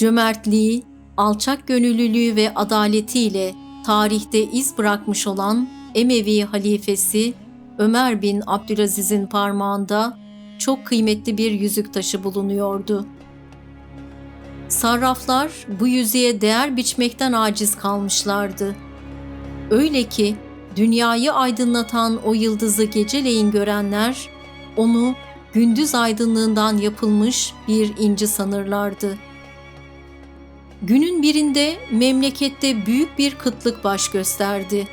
Cömertliği, alçak gönüllülüğü ve adaletiyle tarihte iz bırakmış olan Emevi halifesi Ömer bin Abdülaziz'in parmağında çok kıymetli bir yüzük taşı bulunuyordu. Sarraflar bu yüzüğe değer biçmekten aciz kalmışlardı. Öyle ki dünyayı aydınlatan o yıldızı geceleyin görenler onu gündüz aydınlığından yapılmış bir inci sanırlardı. Günün birinde memlekette büyük bir kıtlık baş gösterdi.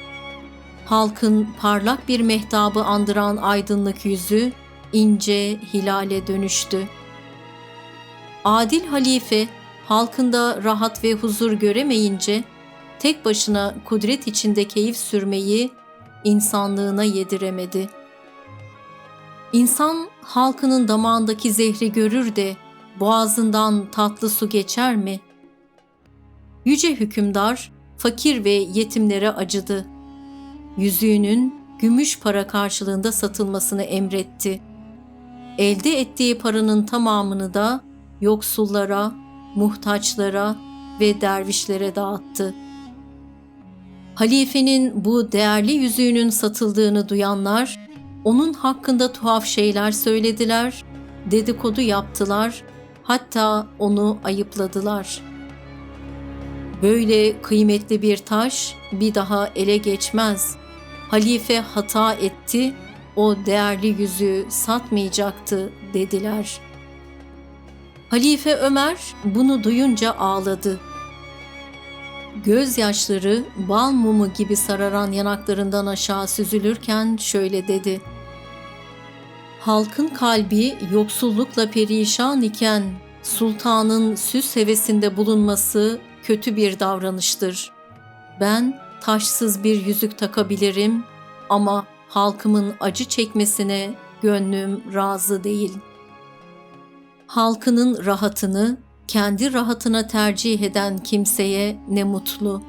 Halkın parlak bir mehtabı andıran aydınlık yüzü ince hilale dönüştü. Adil halife halkında rahat ve huzur göremeyince tek başına kudret içinde keyif sürmeyi insanlığına yediremedi. İnsan halkının damağındaki zehri görür de boğazından tatlı su geçer mi? Yüce hükümdar fakir ve yetimlere acıdı. Yüzüğünün gümüş para karşılığında satılmasını emretti. Elde ettiği paranın tamamını da yoksullara, muhtaçlara ve dervişlere dağıttı. Halifenin bu değerli yüzüğünün satıldığını duyanlar onun hakkında tuhaf şeyler söylediler, dedikodu yaptılar, hatta onu ayıpladılar. Böyle kıymetli bir taş bir daha ele geçmez. Halife hata etti, o değerli yüzüğü satmayacaktı dediler. Halife Ömer bunu duyunca ağladı. Gözyaşları bal mumu gibi sararan yanaklarından aşağı süzülürken şöyle dedi. Halkın kalbi yoksullukla perişan iken sultanın süs hevesinde bulunması kötü bir davranıştır. Ben taşsız bir yüzük takabilirim ama halkımın acı çekmesine gönlüm razı değil. Halkının rahatını kendi rahatına tercih eden kimseye ne mutlu.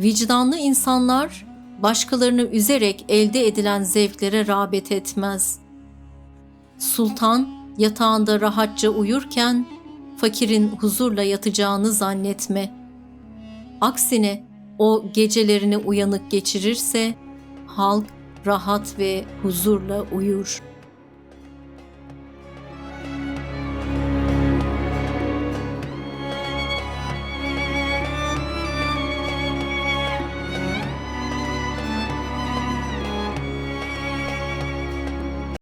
Vicdanlı insanlar başkalarını üzerek elde edilen zevklere rağbet etmez. Sultan yatağında rahatça uyurken fakirin huzurla yatacağını zannetme. Aksine o gecelerini uyanık geçirirse halk rahat ve huzurla uyur.''